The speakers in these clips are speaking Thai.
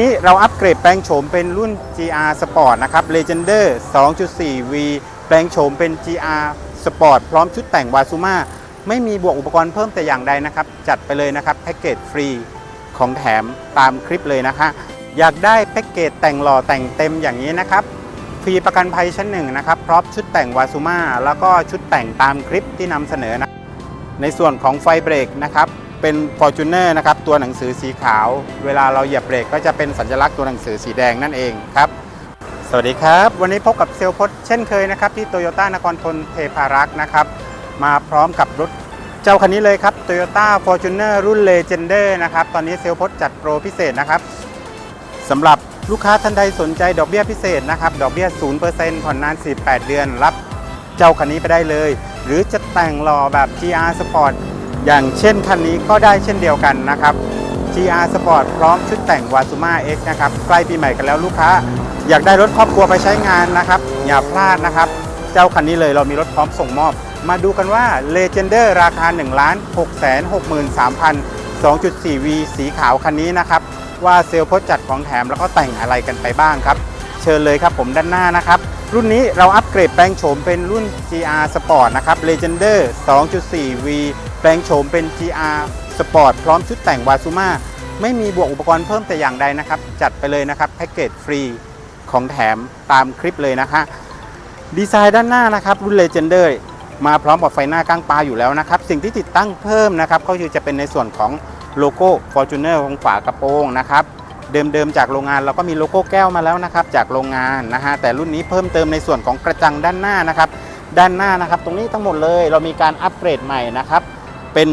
นี้เราอัปเกรดแปลงโฉมเป็นรุ่น GR Sport นะครับ Legender 2.4V แปลงโฉมเป็น GR Sport พร้อมชุดแต่งวาซูมาไม่มีบวกอุปกรณ์เพิ่มแต่อย่างใดนะครับ จัดไปเลยนะครับแพ็กเกจฟรีของแถมตามคลิปเลยนะคะอยากได้แพ็กเกจแต่งหล่อแต่งเต็มอย่างนี้นะครับฟรีประกันภัยชั้นหนึ่งนะครับพร้อมชุดแต่งวาซูมาแล้วก็ชุดแต่งตามคลิปที่นำเสนอนะในส่วนของไฟเบรกนะครับ เป็น Fortuner นะครับตัวหนังสือสีขาว เวลาเราเหยียบเบรกก็จะเป็นสัญลักษณ์ตัวหนังสือสีแดงนั่นเองครับ สวัสดีครับ วันนี้พบกับเซลพจน์เช่นเคยนะครับที่โตโยต้านครทนเทพารักษ์นะครับมาพร้อมกับรถเจ้าคันนี้เลยครับ Toyota Fortuner รุ่น Legender นะครับตอนนี้เซลลพจน์จัดโปรพิเศษนะครับสำหรับลูกค้าท่านใดสนใจดอกเบี้ยพิเศษนะครับดอกเบี้ย 0%ผ่อนนาน 48 เดือน รับเจ้าคันนี้ไปได้เลย หรือจะแต่งหล่อแบบ GR Sport อย่างเช่นคันนี้ก็ได้เช่นเดียวกันนะครับ GR Sport พร้อมชุดแต่ง Wazuma X นะครับ ใกล้ปีใหม่กันแล้วลูกค้า อยากได้รถครอบครัวไปใช้งานนะครับ อย่าพลาดนะครับ เจ้าคันนี้เลยเรามีรถพร้อมส่งมอบ มาดูกันว่า Legender ราคา 1 6 6 3 0 2.4V สีขาวคันนี้นะครับ ว่าเซลล์พจน์จัดของแถมแล้วก็แต่งอะไรกันไปบ้างครับ เชิญเลยครับผมด้านหน้านะครับ รุ่นนี้เราอัปเกรดแปลงโฉมเป็นรุ่น GR Sport นะครับ Legender 2.4V แปลงโฉมเป็น GR Sport พร้อมชุดแต่งวาซูมาไม่มีบวกอุปกรณ์เพิ่มแต่อย่างใดนะครับ จัดไปเลยนะครับแพ็กเกจฟรีของแถมตามคลิปเลยนะคะ ดีไซน์ด้านหน้านะครับ รุ่น Legender มาพร้อมกับไฟหน้ากลางปลาอยู่แล้วนะครับ สิ่งที่ติดตั้งเพิ่มนะครับ ก็คือจะเป็นในส่วนของโลโก้ Fortuner ตรงฝากระโปรงนะครับ เดิมๆจากโรงงานเราก็มีโลโก้แก้วมาแล้วนะครับ จากโรงงานนะฮะแต่รุ่นนี้เพิ่มเติมในส่วนของกระจังด้านหน้านะครับ ด้านหน้านะครับ ตรงนี้ทั้งหมดเลยเรามีการอัปเกรดใหม่นะครับ เป็น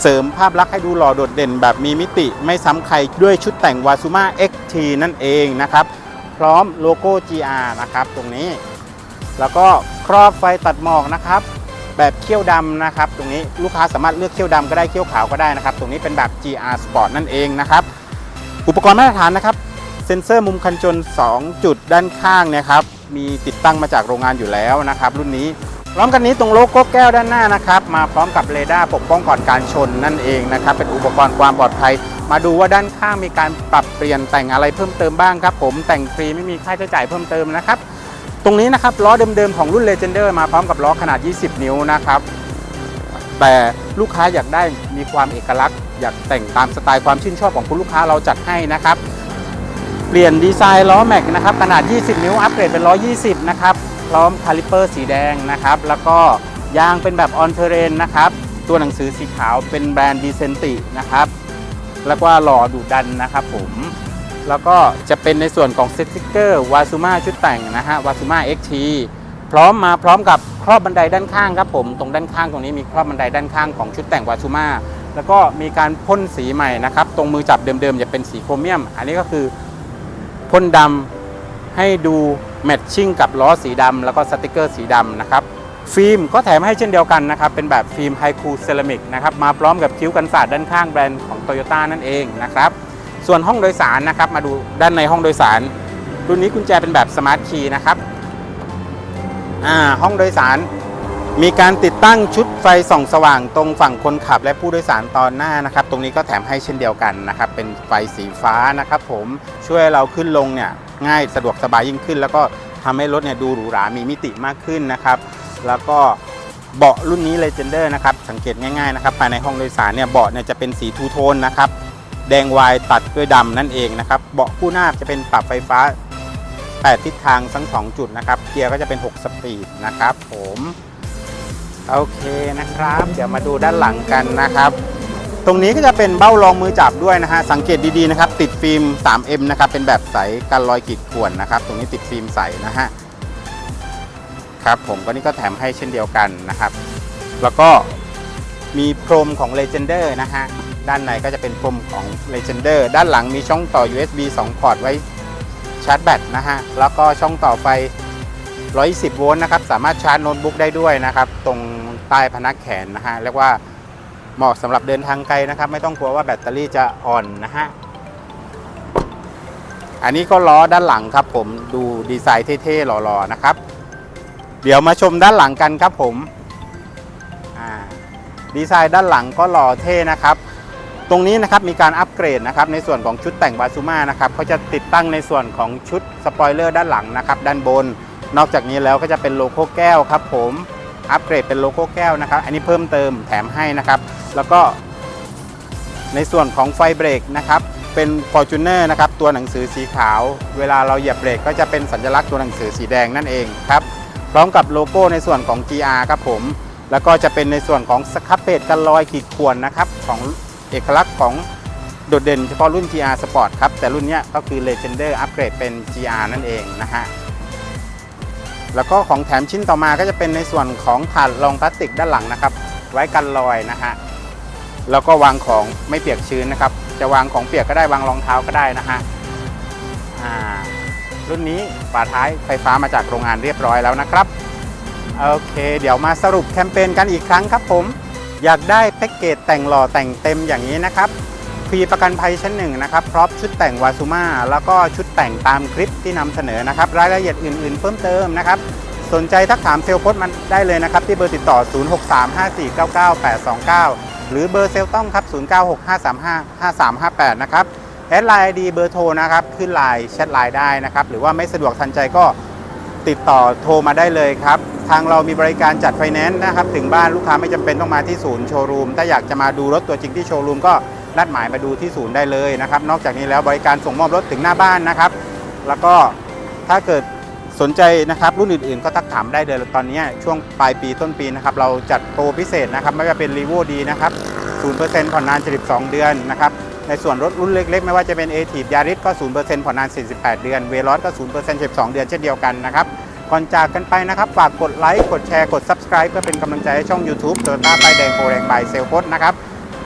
เสริมภาพลักษณ์ให้ดูหล่อโดดเด่นแบบมีมิติไม่ซ้ำใครด้วยชุดแต่ง Wazuma XT นั่นเองนะครับ พร้อมโลโก้ GR นะครับตรงนี้ แล้วก็ครอบไฟตัดหมอกนะครับ แบบเขี้ยวดำนะครับ ตรงนี้ลูกค้าสามารถเลือกเขี้ยวดำก็ได้เขี้ยวขาวก็ได้นะครับ ตรงนี้เป็นแบบ GR Sport นั่นเองนะครับ อุปกรณ์มาตรฐานนะครับเซ็นเซอร์มุมคันจน 2 จุดด้านข้างเนะครับมีติดตั้งมาจากโรงงานอยู่แล้วนะครับ รุ่นนี้พร้อมกันนี้ตรงโลโก้แก้วด้านหน้านะครับ มาพร้อมกับเรดาร์ปกป้องก่อนการชนนั่นเองนะครับ เป็นอุปกรณ์ความปลอดภัย มาดูว่าด้านข้างมีการปรับเปลี่ยนแต่งอะไรเพิ่มเติมบ้างครับ ผมแต่งฟรีไม่มีค่าใช้จ่ายเพิ่มเติมนะครับ ตรงนี้นะครับล้อเดิมๆของรุ่น Legender มาพร้อมกับล้อขนาด 20 นิ้วนะครับ แต่ลูกค้าอยากได้มีความเอกลักษณ์ อยากแต่งตามสไตล์ความชื่นชอบของคุณลูกค้าเราจัดให้นะครับ เปลี่ยนดีไซน์ล้อแม็กนะครับขนาด 20 นิ้วอัปเกรดเป็นล้อ20 นะครับ พร้อมคาลิเปอร์สีแดงนะครับ แล้วก็ยางเป็นแบบออนเทเรนนะครับ ตัวหนังสือสีขาวเป็นแบรนด์ดีเซนตินะครับ แล้วก็หล่อดุดันนะครับผม แล้วก็จะเป็นในส่วนของสติ๊กเกอร์วาซูมาชุดแต่งนะฮะวาซูมา XT พร้อมมาพร้อมกับครอบบันไดด้านข้างครับผม ตรงด้านข้างตรงนี้มีครอบบันไดด้านข้างของชุดแต่งวาซูมา แล้วก็มีการพ่นสีใหม่นะครับ ตรงมือจับเดิมๆจะเป็นสีโครเมียม อันนี้ก็คือพ่นดำให้ดูแมทชิ่งกับล้อสีดำแล้วก็สติกเกอร์สีดำนะครับ ฟิล์มก็แถมให้เช่นเดียวกันนะครับ เป็นแบบฟิล์มไฮคูเซรามิกนะครับ มาพร้อมกับคิ้วกันศาสตร์ด้านข้างแบรนด์ของโตโยต้านั่นเองนะครับ ส่วนห้องโดยสารนะครับ มาดูด้านในห้องโดยสาร รุ่นนี้กุญแจเป็นแบบสมาร์ทคีย์นะครับ อ่า ห้องโดยสาร มีการติดตั้งชุดไฟส่องสว่างตรงฝั่งคนขับและผู้โดยสารตอนหน้านะครับ ตรงนี้ก็แถมให้เช่นเดียวกันนะครับ เป็นไฟสีฟ้านะครับ ผมช่วยเราขึ้นลงเนี่ยง่ายสะดวกสบายยิ่งขึ้น แล้วก็ทำให้รถเนี่ยดูหรูหรา มีมิติมากขึ้นนะครับ แล้วก็เบาะรุ่นนี้ Legender นะครับ สังเกตง่ายๆนะครับภายในห้องโดยสารเนี่ยเบาะเนี่ยจะเป็นสีทูโทนนะครับ แดงวายตัดด้วยดำนั่นเองนะครับ เบาะคู่หน้าจะเป็นปรับไฟฟ้า 8 ทิศทางทั้ง 2 จุดนะครับ เกียร์ก็จะเป็น 6 สปีดนะครับผม โอเคนะครับ เดี๋ยวมาดูด้านหลังกันนะครับ ตรงนี้ก็จะเป็นเบ้ารองมือจับด้วยนะฮะ สังเกตดีๆนะครับ ติดฟิล์ม 3M นะครับ เป็นแบบใสกันรอยขีดข่วนนะครับ ตรงนี้ติดฟิล์มใสนะฮะ ครับผมก็นี่ก็แถมให้เช่นเดียวกันนะครับ แล้วก็มีพรมของ Legender นะฮะ ด้านในก็จะเป็นพรมของ Legender ด้านหลังมีช่องต่อ USB 2 พอร์ตไว้ชาร์จแบตนะฮะ แล้วก็ช่องต่อไฟ 110 โวลต์นะครับ สามารถชาร์จโน้ตบุ๊กได้ด้วยนะครับ ตรง ใต้พนักแขนนะฮะเรียกว่าเหมาะสำหรับเดินทางไกลนะครับ ไม่ต้องกลัวว่าแบตเตอรี่จะอ่อนนะฮะอันนี้ก็ล้อด้านหลังครับ ผมดูดีไซน์เท่ๆหล่อๆนะครับ เดี๋ยวมาชมด้านหลังกันครับผมดีไซน์ด้านหลังก็หล่อเท่นะครับ ตรงนี้นะครับมีการอัปเกรดนะครับในส่วนของชุดแต่งวาซูมานะครับเขาจะติดตั้งในส่วนของชุดสปอยเลอร์ด้านหลังนะครับ ด้านบน นอกจากนี้แล้วก็จะเป็นโลโก้แก้วครับผม อัปเกรดเป็นโลโก้แก้วนะครับ อันนี้เพิ่มเติมแถมให้นะครับ แล้วก็ในส่วนของไฟเบรกนะครับ เป็น Fortuner นะครับ ตัวหนังสือสีขาว เวลาเราเหยียบเบรกก็จะเป็นสัญลักษณ์ตัวหนังสือสีแดงนั่นเองครับ พร้อมกับโลโก้ในส่วนของ GR ครับผม แล้วก็จะเป็นในส่วนของสครับเพจกันรอยขีดข่วนนะครับของเอกลักษณ์ของโดดเด่นเฉพาะรุ่น GR Sport ครับ แต่รุ่นนี้ก็คือ Legender อัปเกรดเป็น GR นั่นเองนะฮะ แล้วก็ของแถมชิ้นต่อมาก็จะเป็นในส่วนของถาดรองพลาสติกด้านหลังนะครับ ไว้กันรอยนะฮะแล้วก็วางของไม่เปียกชื้นนะครับ จะวางของเปียกก็ได้วางรองเท้าก็ได้นะฮะรุ่นนี้ฝาท้ายไฟฟ้ามาจากโรงงานเรียบร้อยแล้วนะครับโอเค เดี๋ยวมาสรุปแคมเปญกันอีกครั้งครับผม อยากได้แพ็กเกจแต่งหล่อแต่งเต็มอย่างนี้นะครับ ฟรีประกันภัยชั้นหนึ่งนะครับพร้อมชุดแต่งวาซูมาแล้วก็ชุดแต่งตามคลิปที่นำเสนอนะครับรายละเอียดอื่นๆ เพิ่มเติมนะครับสนใจทักถามเซลล์โพสมันได้เลยนะครับ ที่เบอร์ติดต่อ 0635499829 หรือเบอร์เซลต้องครับ 0965355358 นะครับแอดไลน์ดีเบอร์โทรนะครับ ขึ้นไลน์แชทไลน์ได้นะครับ หรือว่าไม่สะดวกทันใจก็ติดต่อโทรมาได้เลยครับ ทางเรามีบริการจัดไฟแนนซ์นะครับ ถึงบ้านลูกค้าไม่จำเป็นต้องมาที่ศูนย์โชว์รูม ถ้าอยากจะมาดูรถตัวจริงที่โชว์รูมก็ นัดหมายมาดูที่ศูนย์ได้เลยนะครับ นอกจากนี้แล้วบริการส่งมอบรถถึงหน้าบ้านนะครับ แล้วก็ถ้าเกิดสนใจนะครับรุ่นอื่นๆ ก็ทักถามได้เลยตอนนี้ช่วงปลายปีต้นปีนะครับเราจัดโปรพิเศษนะครับไม่ว่าเป็นรีโวดีนะครับ0%ผ่อนนาน72เดือนนะครับในส่วนรถรุ่นเล็กๆ ไม่ว่าจะเป็น a t i v ยาริสก็ 0%ผ่อนนาน 48 เดือน เวลอสก็ 0% 12 เดือนเช่นเดียวกันนะครับ ก่อนจากกันไปนะครับ ฝากกดไลค์ กดแชร์ กด Subscribe เพื่อเป็นกำลังใจให้ช่อง YouTube โตโยต้าไฟแดงโปรแรงบายเซลโพสนะครับ